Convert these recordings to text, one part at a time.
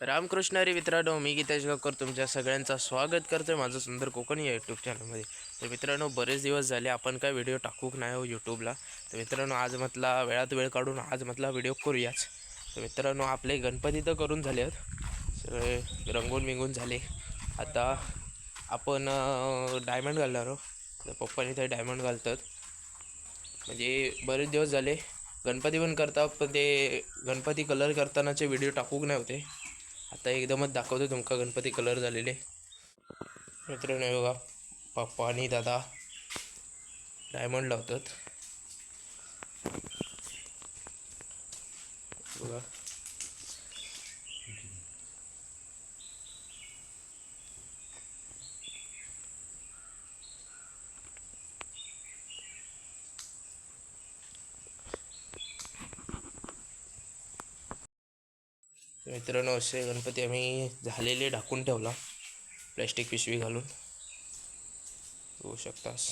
रामकृष्ण हरी मित्रांनो मी गीतेश गावकर तुमच्या सगळ्यांचं स्वागत करतोय माझं सुंदर कोकणी या यूट्यूब चॅनलमध्ये तर मित्रांनो बरेच दिवस झाले आपण काय व्हिडिओ टाकूक नाही हो यूट्यूबला तर मित्रांनो आज म्हटला वेळात वेळ काढून आज म्हटला व्हिडिओ करूयाच. तर मित्रांनो आपले गणपती तर करून झाले आहेत. सगळे रंगून बिंगून झाले. आता आपण डायमंड घालणार आहोत. तर पप्पानी ते डायमंड घालतात. म्हणजे बरेच दिवस झाले. गणपती पण करतात पण ते गणपती कलर करतानाचे व्हिडिओ टाकूक नाही होते. आता एकदमच दाखवतो तुमका गणपती कलर झालेले. मित्रांनो बघा पप्पा आणि दादा डायमंड लावतात. बघा. मित्रांनो असे गणपती आम्ही झालेले ढाकून ठेवला. प्लॅस्टिक पिशवी घालून. होऊ शकतास.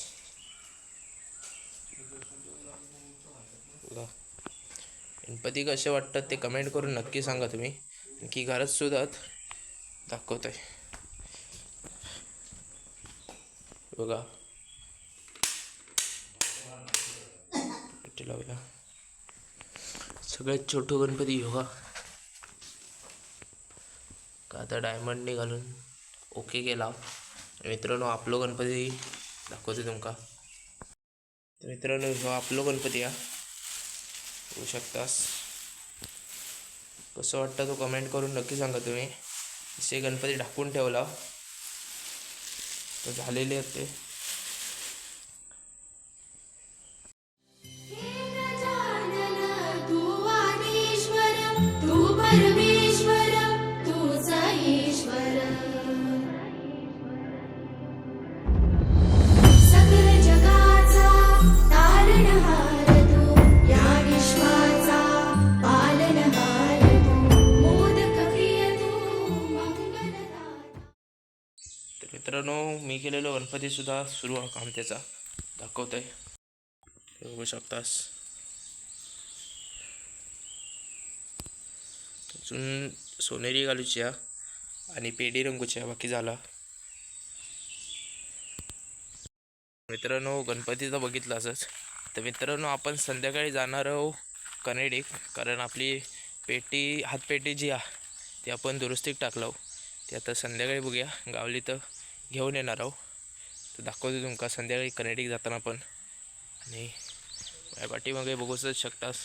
बघा. गणपती कसे वाटतात ते कमेंट करून नक्की सांगा तुम्ही. की घरात सुद्धा दाखवत आहे बघा लावूया. सगळ्यात छोटं गणपती योगा आता डायमंडने घालून ओके केला. मित्रांनो आपलो गणपती दाखवते तुमका. तर मित्रांनो ह्यो आपलो गणपती हा. होऊ शकतास. कसं वाटतं तो कमेंट करून नक्की सांगा तुम्ही. असे गणपती ढाकून ठेवला. तर झालेले आहेत ते. मित्रांनो मी केलेलो गणपती सुद्धा सुरू हा काम त्याचा. दाखवतोय. आहे बघू शकतास. अजून सोनेरी घालूची आणि पेडी रंगूची बाकी झाला. मित्रांनो गणपतीचा बघितलं असंच तर मित्रांनो आपण संध्याकाळी जाणार आहोत कनेडिक कारण आपली पेटी हातपेटी जी आहे ती आपण दुरुस्तीत टाकलो ती आता संध्याकाळी बघूया. गावली तर. घेऊन येणार आहो. तर दाखवतो तुमका संध्याकाळी कनेडिक जाताना पण. आणि माझ्या पाठीमागे बघूच शकतास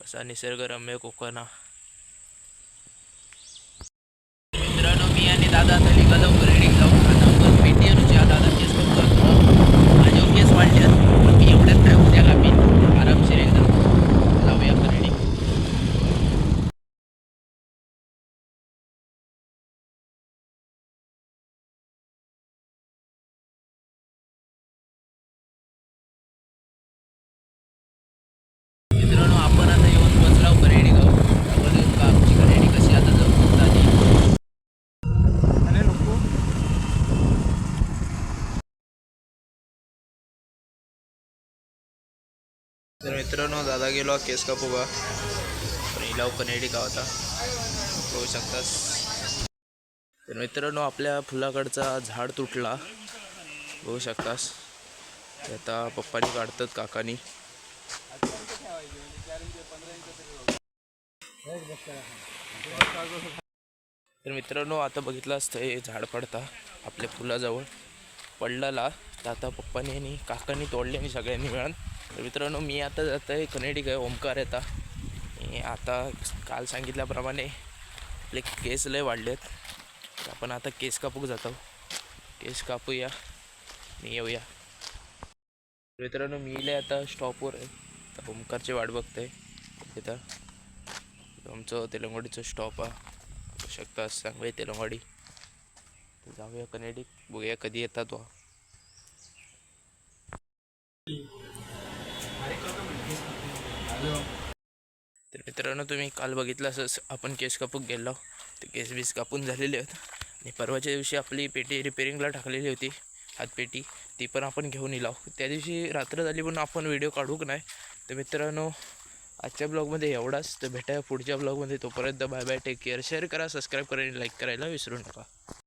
कसा निसर्गरम्य कोकण. हा मित्रांनो मी आणि दादा आता निघालो कनेडिक जाऊ आता आपण पेटी आणूची हा दादा केस करतो माझे केस वाढले पण मी एवढ्यात नाही उद्या का मी आरामशीर एकदम जाऊया कनेडिक मित्रांनो आपण आता येऊन बसलो करेडी गाव त्यामध्ये का आमची करेडी कशी आता जाऊ झाली तर मित्रांनो दादा गेलो केस कापूगा इलाव कनेडी का होता. बघू शकतास. तर मित्रांनो आपल्या फुलाकडचा झाड तुटला. बघू शकतास. ते आता पप्पानी काढतात काकानी. तर मित्रांनो आता बघितलं असतं हे झाड पडता आपल्या फुलाजवळ. पडलेला. तर आता पप्पानी आणि काकांनी तोडले आणि सगळ्यांनी मिळून. तर मित्रांनो मी आता जात आहे कनेडी काय ओमकार येता आता काल सांगितल्याप्रमाणे आपले केस लय वाढले आहेत आपण आता केस कापूक जातो. केस कापूया आणि येऊया. मित्रांनो मी इले आता स्टॉपवर आहे. तर ओमकारची वाट बघतोय. तिथं आमचं तेलंगवाडीचं स्टॉप आहे. शकता सांगवे तेलंगवाडी जाऊया कनेडिक बघूया कधी येतात तो तर मित्रांनो तुम्ही काल बघितलं असंच आपण केस कापूक गेलो. ते केस बीस कापून झालेले आहेत. आणि परवाच्या दिवशी आपली पेटी रिपेरिंगला टाकलेली होती हातपेटी ती पण आपण घेऊन येलो त्या दिवशी रात्र झाली पण आपण व्हिडिओ काढूक नाही? तर मित्रांनो आजच्या ब्लॉगमध्ये एवढाच. तर भेटाया पुढच्या ब्लॉगमध्ये तोपर्यंत bye bye take care share करा सबस्क्राईब करा आणि लाईक करायला विसरू नका.